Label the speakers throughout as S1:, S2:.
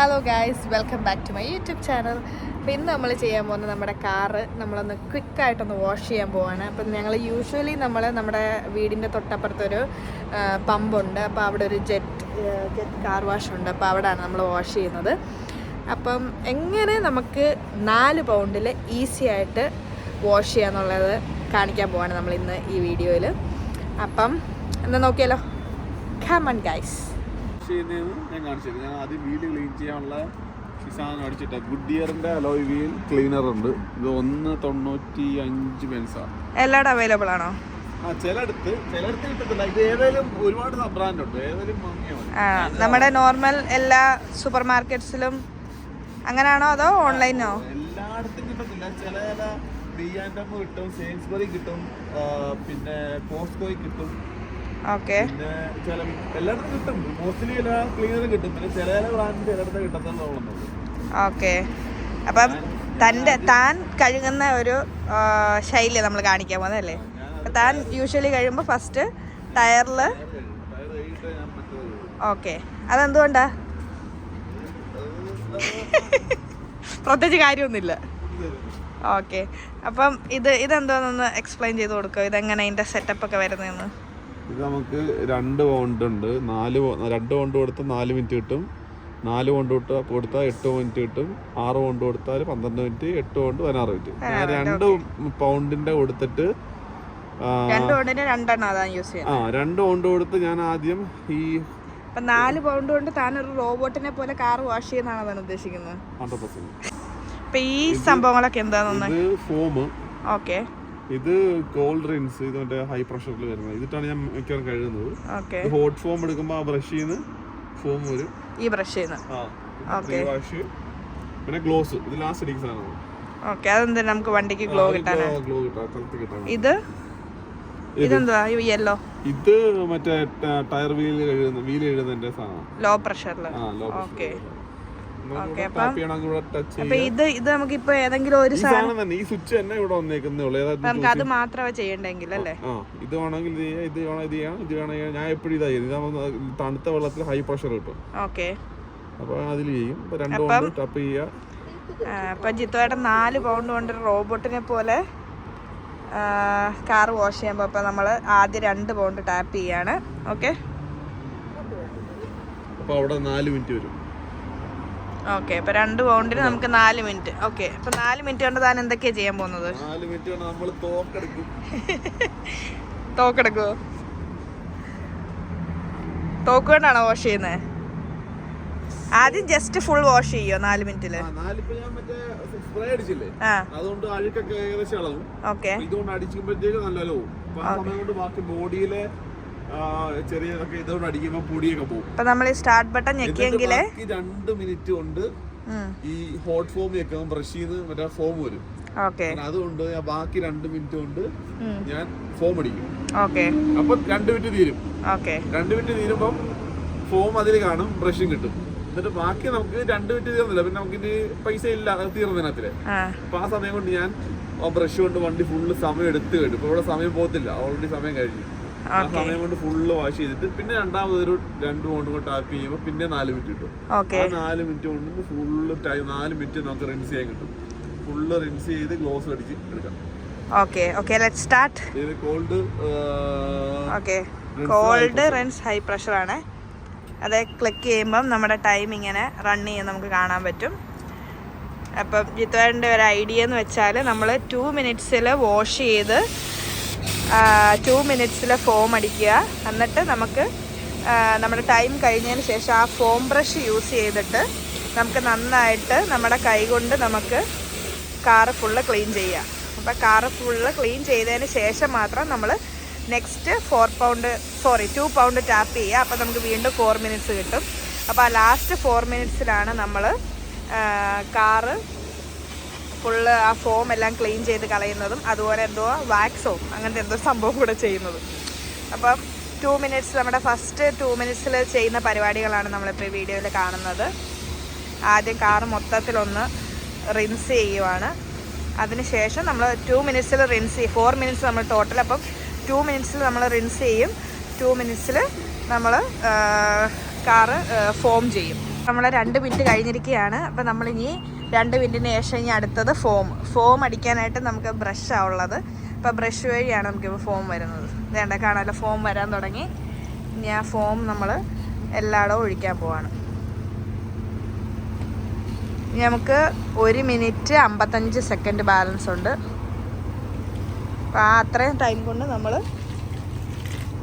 S1: Hello guys welcome back to my YouTube channel അപ്പോൾ ഇന്ന് നമ്മൾ ചെയ്യാൻ പോകുന്നത് നമ്മുടെ കാറ് നമ്മളൊന്ന് ക്വിക്കായിട്ടൊന്ന് വാഷ് ചെയ്യാൻ പോവാണ്. അപ്പം ഞങ്ങൾ യൂഷ്വലി നമ്മൾ നമ്മുടെ വീടിന്റെ തൊട്ടപ്പുറത്തൊരു പമ്പുണ്ട് അപ്പോൾ അവിടെ ഒരു ജെറ്റ് ജെറ്റ് കാർ വാഷ് ഉണ്ട്. അപ്പോൾ അവിടെയാണ് നമ്മൾ വാഷ് ചെയ്യുന്നത്. അപ്പം എങ്ങനെ നമുക്ക് നാല് പൗണ്ടിൽ ഈസി ആയിട്ട് വാഷ് ചെയ്യാന്നുള്ളത് കാണിക്കാൻ പോവാണ് നമ്മൾ ഇന്ന് ഈ വീഡിയോയിൽ അപ്പം എന്നാൽ നോക്കിയാലോ? ഖമൺ ഗൈസ്
S2: ചെയ്യുന്നതെന്ന് ഞാൻ കാണിച്ചു തരും. ഞാൻ ആദ്യം വീൽ ക്ലീൻ ചെയ്യാനുള്ള സാധനം അടിച്ചിട്ട്. ഗുഡ് ഇയറിന്റെ അലോയ് വീൽ ക്ലീനർ ഉണ്ട്. ഇത് ഒന്ന് തൊണ്ണൂറ്റി അഞ്ച് പെൻസാണ്
S1: എല്ലായിടും അവൈലബിൾ ആണോ?
S2: ആ കിട്ടത്തില്ല. ഇത് ഒരുപാട് ബ്രാൻഡ് ഉണ്ട്.
S1: നമ്മുടെ നോർമൽ എല്ലാ സൂപ്പർ മാർക്കറ്റ്സിലും അങ്ങനെയാണോ അതോ ഓൺലൈനോ
S2: എല്ലായിടത്തും കിട്ടത്തില്ല. ചില ചില ബി ആൻഡ് എം കിട്ടും സെയിൽസ്ബറി കിട്ടും പിന്നെ പോസ്കോയി കിട്ടും.
S1: ഓക്കെ. അപ്പം തന്റെ താൻ കഴുകുന്ന ഒരു ശൈലി നമ്മൾ കാണിക്കാൻ പോകുന്നതല്ലേ താൻ യൂഷ്വലി കഴിയുമ്പോൾ ഫസ്റ്റ് ടയറിൽ ഓക്കെ. അതെന്തുകൊണ്ടാ? പ്രത്യേകിച്ച് കാര്യമൊന്നുമില്ല. ഓക്കെ. അപ്പം ഇത് ഇതെന്തോന്നൊന്ന് എക്സ്പ്ലെയിൻ ചെയ്ത് കൊടുക്കുക ഇതെങ്ങനെ അതിന്റെ സെറ്റപ്പ് ഒക്കെ വരുന്നതെന്ന്.
S2: ഇത് നമുക്ക് രണ്ട് പൗണ്ട് ഉണ്ട്. നാല് രണ്ട് പൗണ്ട് കൊടുത്താൽ നാല് മിനിറ്റ് കിട്ടും. നാല് പൗണ്ട് കൊടുത്ത കൊടുത്താൽ എട്ട് മിനിറ്റ് കിട്ടും. ആറ് പൗണ്ട് കൊടുത്താൽ പന്ത്രണ്ട് മിനിറ്റ് എട്ട് പൗണ്ട് പതിനാറ് മിനിറ്റ് ഞാൻ രണ്ട് പൗണ്ടിന്റെ കൊടുത്തിട്ട് ആ,
S1: രണ്ട്
S2: പൗണ്ട് കൊടുത്ത് ഞാൻ ആദ്യം ഈ
S1: അപ്പൊ നാല് പൗണ്ട് കൊണ്ട് താൻ ഒരു റോബോട്ടിനെ പോലെ കാർ വാഷ് ചെയ്യുന്നതാണ് താൻ ഉദ്ദേശിക്കുന്നത്? അപ്പൊ ഈ സംഭവങ്ങളൊക്കെ എന്താണെന്ന്
S2: ഫോം
S1: ഓക്കെ
S2: ഇത് കോൾഡ് ഡ്രിങ്ക്സ് ഇത് മറ്റേ ഹൈ പ്രഷറിൽ വരുന്നത്. ഇതിട്ടാണ് ഞാൻ മിക്കവാറും കഴുകുന്നത്. ഹോട്ട് ഫോം എടുക്കുമ്പോൾ ആ ബ്രഷിൽ നിന്ന് ഫോം വരും.
S1: ഈ ബ്രഷ് ചെയ്യുന്ന
S2: ആ. വാഷ് പിന്നെ ഗ്ലോസ് ഇത് ലാസ്റ്റ് അടിക്കുന്ന സാധനമാണ്
S1: ഓക്കെ അതെന്താ നമുക്ക് വണ്ടിക്ക് ഗ്ലോ കിട്ടാനാ?
S2: ഗ്ലോ കിട്ടാൻ
S1: ഇത്? ഇതെന്താ? യെല്ലോ
S2: ഇത് മറ്റേ ടയർ വീൽ കഴുകുന്ന വീൽ എഴുതുന്നതിന്റെ സാധനം
S1: ലോ. പ്രഷറിൽ ഓക്കെ
S2: ടാപ്പ് ചെയ്യണമെങ്കിൽ ഇവിടെ ടച്ച്
S1: അപ്പൊ ഇത് ഇത് നമുക്ക് ഇപ്പൊ ഏതെങ്കിലും ഒരു
S2: ഈ സാധനം തന്നെ ഈ സ്വിച്ച് തന്നെ ഇവിടെ വന്നേക്കുന്നേ ഉള്ളൂ.
S1: നമുക്ക് അത് മാത്രമേ ചെയ്യണ്ടെങ്കിൽ അല്ലേ?
S2: ഇത് വേണമെങ്കിൽ ഇത് ചെയ്യാം ഇത് വേണം ഇത് ചെയ്യാം ഇത് വേണം ഞാൻ എപ്പോഴും ഇതാ ചെയ്യുന്നത്. തണുത്ത വെള്ളത്തിൽ ഹൈ പ്രഷർ കിട്ടും.
S1: ഓക്കെ
S2: അതിൽ ചെയ്യും. അപ്പോൾ രണ്ട് കൊണ്ട് ടാപ്പ് ചെയ്യുക.
S1: അപ്പൊ ജിത്തുവേട്ടൻ നാല് പൗണ്ട് കൊണ്ട് റോബോട്ടിനെ പോലെ കാർ വാഷ് ചെയ്യുമ്പോൾ അപ്പൊ നമ്മൾ ആദ്യം രണ്ട് പൗണ്ട് ടാപ്പ് ചെയ്യാണ്. ഓക്കെ
S2: അപ്പോൾ അവിടെ നാല് മിനിറ്റ് വരും.
S1: ഓക്കെ അപ്പൊ രണ്ട് പൗണ്ടിന് നമുക്ക് നാല് മിനിറ്റ്. ഓക്കെ അപ്പൊ നാല് മിനിറ്റ് കൊണ്ട് താൻ എന്തൊക്കെയാ ചെയ്യാൻ പോകുന്നത്?
S2: നാല് മിനിറ്റ് കൊണ്ട് നമ്മൾ തോക്കെടുക്കും.
S1: തോക്കെടുക്കുവോ? തോക്ക് കൊണ്ടാണോ വാഷ് ചെയ്യുന്നത് ആദ്യം ജസ്റ്റ് ഫുൾ വാഷ് ചെയ്യോ നാല് മിനിറ്റിൽ?
S2: അതുകൊണ്ട് അഴുക്കൊക്കെ ഏകദേശം ഇതുകൊണ്ട് അടിക്കുമ്പോഴത്തേക്ക് ബോഡിയിലെ ചെറിയതൊക്കെ ഇതുകൊണ്ട് അടിക്കുമ്പോൾ പൊടിയൊക്കെ പോകും.
S1: അപ്പൊ നമ്മൾ സ്റ്റാർട്ട് ബട്ടൺ ഞെക്കിയെങ്കിലേ?
S2: രണ്ട് മിനിറ്റ് കൊണ്ട് ഈ ഹോട്ട് ഫോം ഞെക്കാൻ ബ്രഷ് ചെയ്ത് മറ്റേ ഫോം വരും. അതുകൊണ്ട് ഞാൻ ബാക്കി രണ്ട് മിനിറ്റ് കൊണ്ട് ഞാൻ ഫോം അടിക്കും. അപ്പൊ രണ്ട് മിനിറ്റ് തീരും. രണ്ട് മിനിറ്റ് തീരുമ്പം ഫോം അതിൽ കാണും ബ്രഷും കിട്ടും. എന്നിട്ട് ബാക്കി നമുക്ക് രണ്ട് മിനിറ്റ് തീർന്നില്ല. പിന്നെ നമുക്ക് ഇനി പൈസ ഇല്ല
S1: തീർന്നതിനകത്തിൽ.
S2: അപ്പൊ ആ സമയം കൊണ്ട് ഞാൻ ബ്രഷ് കൊണ്ട് വണ്ടി ഫുള്ള് സമയം എടുത്ത് കഴിഞ്ഞു. ഇപ്പൊ ഇവിടെ സമയം പോകത്തില്ല. ഓൾറെഡി സമയം കഴിഞ്ഞു. ആ സമയം കൊണ്ട് ഫുള്ള് വാഷ് ചെയ്തിട്ട് പിന്നെ രണ്ടാമത് ഒരു രണ്ട് കൊണ്ട് കൊണ്ട് ടാപ്പ് ചെയ്യുമ്പോൾ പിന്നെ നാല് മിനിറ്റ് കിട്ടും. ആ നാല് മിനിറ്റ് കൊണ്ട് ഫുള്ള് നാല് മിനിറ്റ് നമുക്ക് റിൻസ് ചെയ്യാൻ കിട്ടും. ഫുള്ള് റിൻസ് ചെയ്ത് ഗ്ലോസ് അടിച്ച് എടുക്കാം.
S1: ഓക്കെ ഓക്കെ ലെറ്റ് സ്റ്റാർട്ട്
S2: ഇത് cold
S1: okay cold rinse high pressure ആണ്. അത് ക്ലിക്ക് ചെയ്യുമ്പം നമ്മുടെ ടൈം ഇങ്ങനെ റൺ ചെയ്യാൻ നമുക്ക് കാണാൻ പറ്റും. അപ്പം ജിത്തുവേന്റെ ഒരു ഐഡിയ എന്ന് വെച്ചാൽ നമ്മൾ ടു മിനിറ്റ്സിൽ വാഷ് ചെയ്ത് ടു മിനിറ്റ്സിൽ ഫോം അടിക്കുക. എന്നിട്ട് നമുക്ക് നമ്മുടെ ടൈം കഴിഞ്ഞതിന് ശേഷം ആ ഫോം ബ്രഷ് യൂസ് ചെയ്തിട്ട് നമുക്ക് നന്നായിട്ട് നമ്മുടെ കൈ കൊണ്ട് നമുക്ക് കാറ് ഫുള്ള് ക്ലീൻ ചെയ്യാം. അപ്പോൾ കാറ് ഫുള്ള് ക്ലീൻ ചെയ്തതിന് ശേഷം മാത്രം നമ്മൾ next four pound sorry two pound tap ചെയ്യുക. അപ്പോൾ നമുക്ക് വീണ്ടും ഫോർ മിനിറ്റ്സ് കിട്ടും. അപ്പോൾ ആ ലാസ്റ്റ് ഫോർ മിനിറ്റ്സിലാണ് നമ്മൾ കാറ് ഫുള്ള് ആ ഫോം എല്ലാം ക്ലീൻ ചെയ്ത് കളയുന്നതും അതുപോലെ എന്തോ വാക്സോ അങ്ങനത്തെ എന്തോ സംഭവം കൂടെ ചെയ്യുന്നതും. അപ്പം ടു മിനിറ്റ്സ് നമ്മുടെ ഫസ്റ്റ് ടു മിനിറ്റ്സിൽ ചെയ്യുന്ന പരിപാടികളാണ് നമ്മളിപ്പോൾ ഈ വീഡിയോയിൽ കാണുന്നത്. ആദ്യം കാറ് മൊത്തത്തിലൊന്ന് റിൻസ് ചെയ്യുവാണ്. അതിനുശേഷം നമ്മൾ ടു മിനിറ്റ്സിൽ റിൻസ് ചെയ്യും. ഫോർ മിനിറ്റ്സ് നമ്മൾ ടോട്ടൽ അപ്പം ടു മിനിറ്റ്സിൽ നമ്മൾ റിൻസ് ചെയ്യും. ടു മിനിറ്റ്സിൽ നമ്മൾ കാറ് ഫോം ചെയ്യും. നമ്മൾ രണ്ട് മിനിറ്റ് കഴിഞ്ഞിരിക്കുകയാണ്. അപ്പം നമ്മളിനി രണ്ട് മിനിറ്റിന് ശേഷം ഇനി അടുത്തത് ഫോം. ഫോം അടിക്കാനായിട്ട് നമുക്ക് ബ്രഷാണ് ഉള്ളത്. അപ്പോൾ ബ്രഷ് വഴിയാണ് നമുക്കിപ്പോൾ ഫോം വരുന്നത്. വേണ്ട കാണാമല്ലോ ഫോം വരാൻ തുടങ്ങി. ഇനി ആ ഫോം നമ്മൾ എല്ലായിടവും ഒഴിക്കാൻ പോവാണ്. ഇനി നമുക്ക് ഒരു മിനിറ്റ് അമ്പത്തഞ്ച് സെക്കൻഡ് ബാലൻസ് ഉണ്ട്. അപ്പോൾ ആ അത്രയും ടൈം കൊണ്ട് നമ്മൾ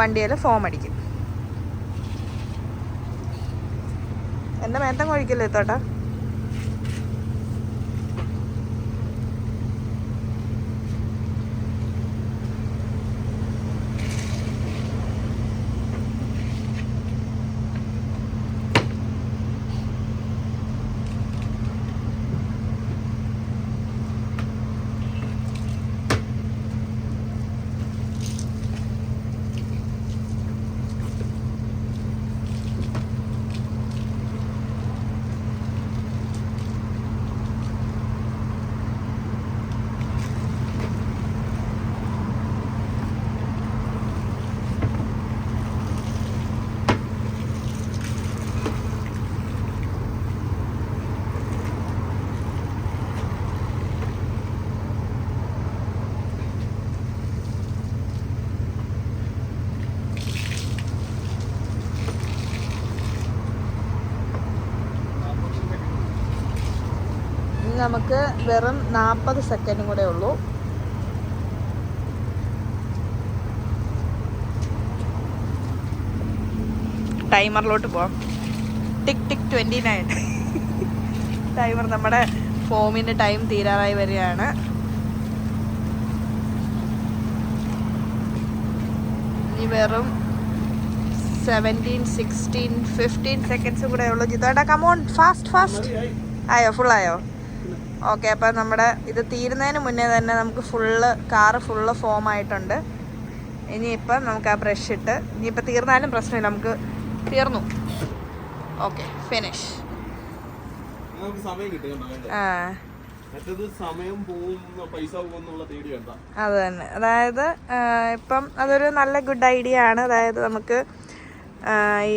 S1: വണ്ടിയിൽ ഫോം അടിക്കും. എന്റെ മേത്തം കൊഴിക്കല്ലേ തോട്ടാ നമുക്ക് വെറും നാൽപ്പത് സെക്കൻഡും കൂടെ ഉള്ളൂ. ടൈമറിലോട്ട് പോവാം. Tick tick twenty nine timer നമ്മുടെ ഫോമിന്റെ ടൈം തീരാറായി വരികയാണ്. ഇനി വെറും സെവന്റീൻ സിക്സ്റ്റീൻ ഫിഫ്റ്റീൻ സെക്കൻഡ്സ് കൂടെ ഉള്ളൂ. ജിതോടെ കമോൺ ഫാസ്റ്റ് ഫാസ്റ്റ് ആയോ ഫുൾ ആയോ? ഓക്കെ അപ്പം നമ്മുടെ ഇത് തീരുന്നതിന് മുന്നേ തന്നെ നമുക്ക് ഫുള്ള് കാറ് ഫുള്ള് ഫോം ആയിട്ടുണ്ട്. ഇനിയിപ്പം നമുക്ക് ആ ബ്രഷ് ഇട്ട് ഇനിയിപ്പോൾ തീർന്നാലും പ്രശ്നമില്ല നമുക്ക് തീർന്നു. ഓക്കെ ഫിനിഷ് ആ. അത് തന്നെ. അതായത് ഇപ്പം അതൊരു നല്ല ഗുഡ് ഐഡിയ ആണ്. അതായത് നമുക്ക് ഈ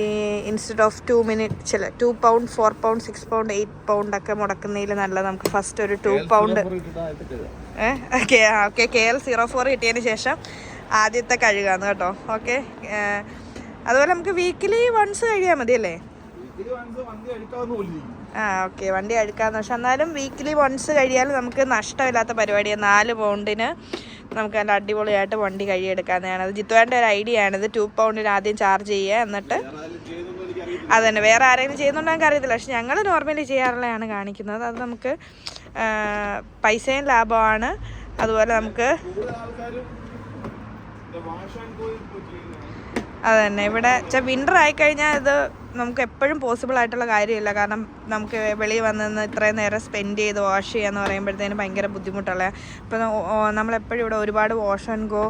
S1: ഇൻസ്റ്റെഡ് ഓഫ് ടു മിനിറ്റ് ചില two pound four pound six pound eight pound ഒക്കെ മുടക്കുന്നതിൽ നല്ലത് നമുക്ക് ഫസ്റ്റ് ഒരു two pound okay okay K L zero four കിട്ടിയതിന് ശേഷം ആദ്യത്തെ കഴുകാന്ന് കേട്ടോ ഓക്കെ അതുപോലെ നമുക്ക് വീക്കിലി വൺസ് കഴിയാൽ മതിയല്ലേ?
S2: അല്ലേ.
S1: ആ ഓക്കെ വണ്ടി അഴുക്കാന്ന്. പക്ഷെ എന്നാലും വീക്കിലി വൺസ് കഴിയാൽ നമുക്ക് നഷ്ടമില്ലാത്ത പരിപാടിയാണ് നാല് പൗണ്ടിന് നമുക്ക് നല്ല അടിപൊളിയായിട്ട് വണ്ടി കഴിയെടുക്കാവുന്നതാണ് അത് ജിത്തുവാന്റെ ഒരു ഐഡിയ ആണിത് ടു പൗണ്ടിന് ആദ്യം ചാർജ് ചെയ്യുക എന്നിട്ട്. അത് തന്നെ വേറെ ആരെങ്കിലും ചെയ്യുന്നുണ്ടോ എനിക്ക് അറിയത്തില്ല പക്ഷെ ഞങ്ങൾ നോർമലി ചെയ്യാറുള്ളതാണ് കാണിക്കുന്നത്. അത് നമുക്ക് പൈസയും ലാഭമാണ് അതുപോലെ നമുക്ക് അത് തന്നെ ഇവിടെ വിന്റർ ആയിക്കഴിഞ്ഞാൽ ഇത് നമുക്ക് എപ്പോഴും പോസിബിൾ ആയിട്ടുള്ള കാര്യമില്ല. കാരണം നമുക്ക് വെളിയിൽ വന്ന് ഇത്രയും നേരം സ്പെൻഡ് ചെയ്ത് വാഷ് ചെയ്യാന്ന് പറയുമ്പോഴത്തേന് ഭയങ്കര ബുദ്ധിമുട്ടുള്ള അപ്പോൾ നമ്മളെപ്പോഴും ഇവിടെ ഒരുപാട് വാഷ് ആൻഡ് ഗോ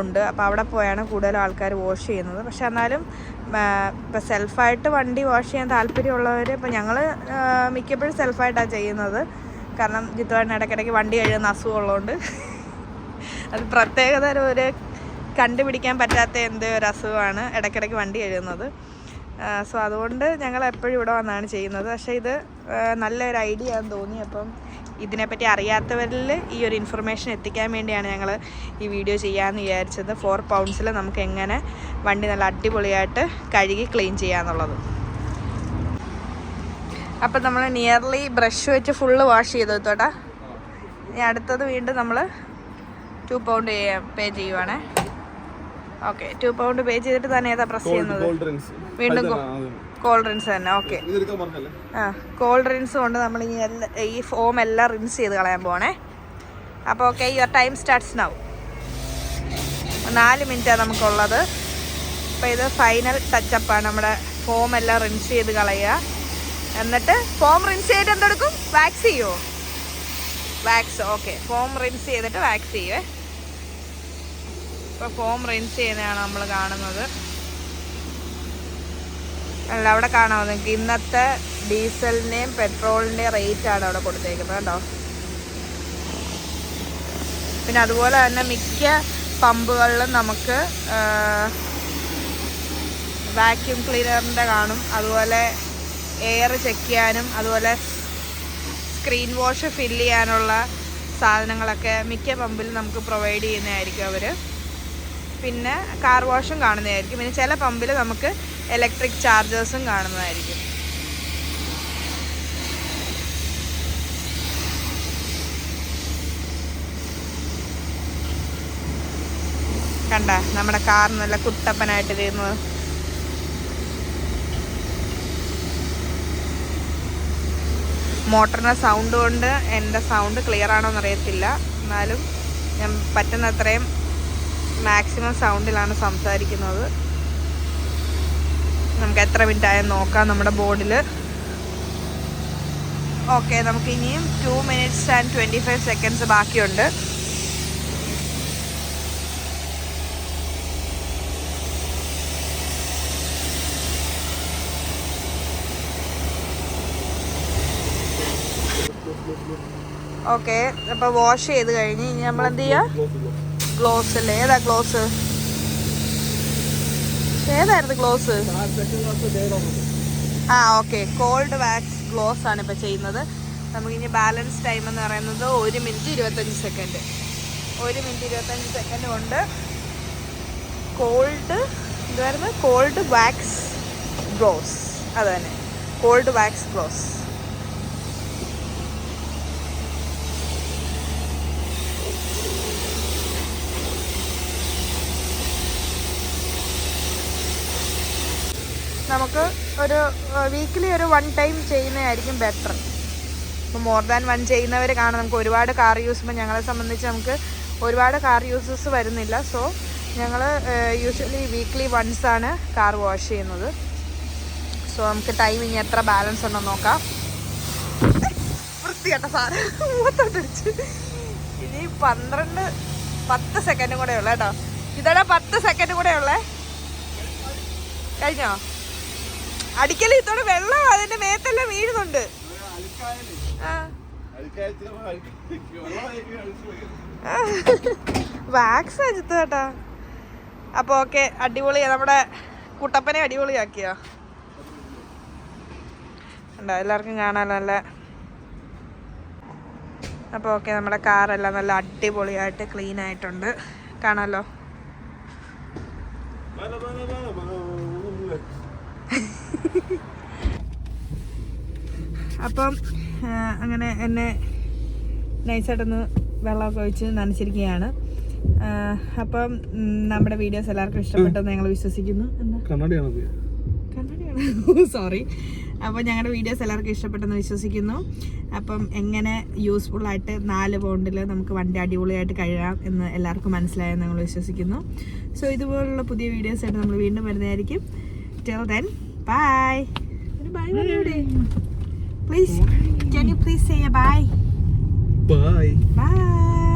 S1: ഉണ്ട്. അപ്പോൾ അവിടെ പോയാണ് കൂടുതൽ ആൾക്കാർ വാഷ് ചെയ്യുന്നത്. പക്ഷെ എന്നാലും ഇപ്പോൾ സെൽഫായിട്ട് വണ്ടി വാഷ് ചെയ്യാൻ താല്പര്യമുള്ളവർ ഇപ്പോൾ ഞങ്ങൾ മിക്കപ്പോഴും സെൽഫായിട്ടാണ് ചെയ്യുന്നത്. കാരണം ജിത്തുവാടിന്റെ ഇടയ്ക്കിടയ്ക്ക് വണ്ടി കഴിയുന്ന അസുഖമുള്ളതുകൊണ്ട് അത് പ്രത്യേകതരം ഒരു കണ്ടുപിടിക്കാൻ പറ്റാത്ത എന്തോ ഒരു അസുഖമാണ് ഇടയ്ക്കിടയ്ക്ക് വണ്ടി കഴുകുന്നത്. സോ അതുകൊണ്ട് ഞങ്ങൾ എപ്പോഴും ഇവിടെ വന്നാണ് ചെയ്യുന്നത്. പക്ഷേ ഇത് നല്ലൊരു ഐഡിയ ആണെന്ന് തോന്നി. അപ്പം ഇതിനെപ്പറ്റി അറിയാത്തവരിൽ ഈ ഒരു ഇൻഫർമേഷൻ എത്തിക്കാൻ വേണ്ടിയാണ് ഞങ്ങൾ ഈ വീഡിയോ ചെയ്യാമെന്ന് വിചാരിച്ചത്. ഫോർ പൗണ്ട്സിൽ നമുക്ക് എങ്ങനെ വണ്ടി നല്ല അടിപൊളിയായിട്ട് കഴുകി ക്ലീൻ ചെയ്യാന്നുള്ളത്. അപ്പം നമ്മൾ നിയർലി ബ്രഷ് വെച്ച് ഫുള്ള് വാഷ് ചെയ്തു തോട്ടാ ഇനി അടുത്തത് വീണ്ടും നമ്മൾ ടു പൗണ്ട് പേ ചെയ്യുവാണേ. ഓക്കെ ടു പൗണ്ട് പേ ചെയ്തിട്ട് തന്നെ ഏതാ പ്രസ് ചെയ്യുന്നത്? വീണ്ടും കോൾ ഡ്രിങ്ക്സ് തന്നെ ഓക്കെ ആ കോൾ ഡ്രിങ്ക്സ് കൊണ്ട് നമ്മൾ ഈ ഈ ഫോം എല്ലാം റിൻസ് ചെയ്ത് കളയാൻ പോണേ അപ്പോൾ okay your time starts now നാല് മിനിറ്റാണ് നമുക്കുള്ളത്. അപ്പോൾ ഇത് ഫൈനൽ ടച്ചപ്പാണ് നമ്മുടെ ഫോം എല്ലാം റിൻസ് ചെയ്ത് കളയുക. എന്നിട്ട് ഫോം റിൻസ് ചെയ്തിട്ട് എന്തെടുക്കും? വാക്സ് ചെയ്യുമോ വാക്സ് ഓക്കെ ഫോം റിൻസ് ചെയ്തിട്ട് വാക്സ് ചെയ്യുവേ. ഇപ്പോൾ ഫോം റിൻസ് ചെയ്യുന്നതാണ് നമ്മൾ കാണുന്നത്. അല്ല അവിടെ കാണാമോ നിങ്ങൾക്ക്? ഇന്നത്തെ ഡീസലിന്റെയും പെട്രോളിന്റെയും റേറ്റ് ആണ് അവിടെ കൊടുത്തേക്കുന്നത് കേട്ടോ. പിന്നെ അതുപോലെ തന്നെ മിക്ക പമ്പുകളിലും നമുക്ക് വാക്യൂം ക്ലീനറിന്റെ കാണും. അതുപോലെ എയർ ചെക്ക് ചെയ്യാനും അതുപോലെ സ്ക്രീൻ വാഷ് ഫില്ല് ചെയ്യാനുള്ള സാധനങ്ങളൊക്കെ മിക്ക പമ്പിലും നമുക്ക് പ്രൊവൈഡ് ചെയ്യുന്നതായിരിക്കും അവർ പിന്നെ കാർ വാഷും കാണുന്നതായിരിക്കും. പിന്നെ ചില പമ്പിൽ നമുക്ക് ഇലക്ട്രിക് ചാർജേഴ്സും കാണുന്നതായിരിക്കും. കണ്ട നമ്മുടെ കാർ നല്ല കുട്ടപ്പനായിട്ട് തീരുന്നത് മോട്ടറിന്റെ സൗണ്ട് കൊണ്ട് എന്റെ സൗണ്ട് ക്ലിയർ ആണോ എന്നറിയത്തില്ല എന്നാലും ഞാൻ പറ്റുന്നത്രയും മാക്സിമം സൗണ്ടിലാണ് സംസാരിക്കുന്നത്. നമുക്ക് എത്ര മിനിറ്റ് ആയാലും നോക്കാം നമ്മുടെ ബോർഡിൽ ഓക്കെ നമുക്ക് ഇനിയും two minutes and twenty five seconds ബാക്കിയുണ്ട്. ഓക്കെ അപ്പോൾ വാഷ് ചെയ്ത് കഴിഞ്ഞ് ഇനി നമ്മൾ എന്ത് ചെയ്യുക ഗ്ലോസ് അല്ലേ? ഏതാ ഗ്ലോസ്? ഏതായിരുന്നു ഗ്ലോസ്? ആ ഓക്കെ. കോൾഡ് വാക്സ് ഗ്ലോസ് ആണ് ഇപ്പോൾ ചെയ്യുന്നത്. നമുക്കിനി ബാലൻസ് ടൈം എന്ന് പറയുന്നത് ഒരു മിനിറ്റ് ഇരുപത്തഞ്ച് സെക്കൻഡ്. ഒരു മിനിറ്റ് ഇരുപത്തഞ്ച് സെക്കൻഡ് കൊണ്ട് കോൾഡ് എന്തായിരുന്നു? Cold wax gloss. അത് തന്നെ. Cold wax gloss. നമുക്ക് ഒരു വീക്കിലി ഒരു വൺ ടൈം ചെയ്യുന്നതായിരിക്കും ബെറ്റർ ഇപ്പോൾ മോർ ദാൻ വൺ ചെയ്യുന്നവർ കാണാം. നമുക്ക് ഒരുപാട് കാർ യൂസ് ചെയ്യുമ്പോൾ ഞങ്ങളെ സംബന്ധിച്ച് നമുക്ക് ഒരുപാട് കാർ യൂസസ് വരുന്നില്ല. സോ ഞങ്ങൾ യൂഷ്വലി വീക്ക്ലി വൺസ് ആണ് കാർ വാഷ് ചെയ്യുന്നത്. സോ നമുക്ക് ടൈം ഇനി എത്ര ബാലൻസ് ഉണ്ടോ നോക്കാം. വൃത്തികെട്ട സാറ് മൂത്തോട്ടടിച്ച് ഇനി പന്ത്രണ്ട് പത്ത് സെക്കൻഡും കൂടെ ഉള്ളു കേട്ടോ. ഇതോടെ പത്ത് സെക്കൻഡ് കൂടെ ഉള്ളേ. കഴിഞ്ഞോ? അടിക്കൽ ഇത്തോടെ വെള്ളം അതിന്റെ മേത്തെല്ലാം വീഴുന്നുണ്ട്. വാക്സ് അജിത്ത് കേട്ടാ. അപ്പൊ ഓക്കെ അടിപൊളിയാ നമ്മുടെ കുട്ടപ്പനെ അടിപൊളിയാക്കിയോ? ഉണ്ടോ എല്ലാവർക്കും കാണാൻ നല്ല അപ്പോൾ ഓക്കെ നമ്മുടെ കാറെല്ലാം നല്ല അടിപൊളിയായിട്ട് ക്ലീൻ ആയിട്ടുണ്ട്. കാണാലോ? അപ്പം അങ്ങനെ എന്നെ നൈസായിട്ടൊന്ന് വെള്ളമൊക്കെ ഒഴിച്ച് നനച്ചിരിക്കുകയാണ്. അപ്പം നമ്മുടെ വീഡിയോസ് എല്ലാവർക്കും ഇഷ്ടപ്പെട്ടെന്ന് ഞങ്ങൾ വിശ്വസിക്കുന്നു. കണ്ണടയാണ് സോറി അപ്പം ഞങ്ങളുടെ വീഡിയോസ് എല്ലാവർക്കും ഇഷ്ടപ്പെട്ടെന്ന് വിശ്വസിക്കുന്നു. അപ്പം എങ്ങനെ യൂസ്ഫുൾ ആയിട്ട് നാല് പൗണ്ടിൽ നമുക്ക് വണ്ടി അടിപൊളിയായിട്ട് കഴിയാം എന്ന് എല്ലാവർക്കും മനസ്സിലായെന്ന് ഞങ്ങൾ വിശ്വസിക്കുന്നു. സോ ഇതുപോലുള്ള പുതിയ വീഡിയോസ് ആയിട്ട് നമ്മൾ വീണ്ടും വരുന്നതായിരിക്കും. Till then bye bye Please, can you please say a
S2: bye?
S1: Bye. Bye.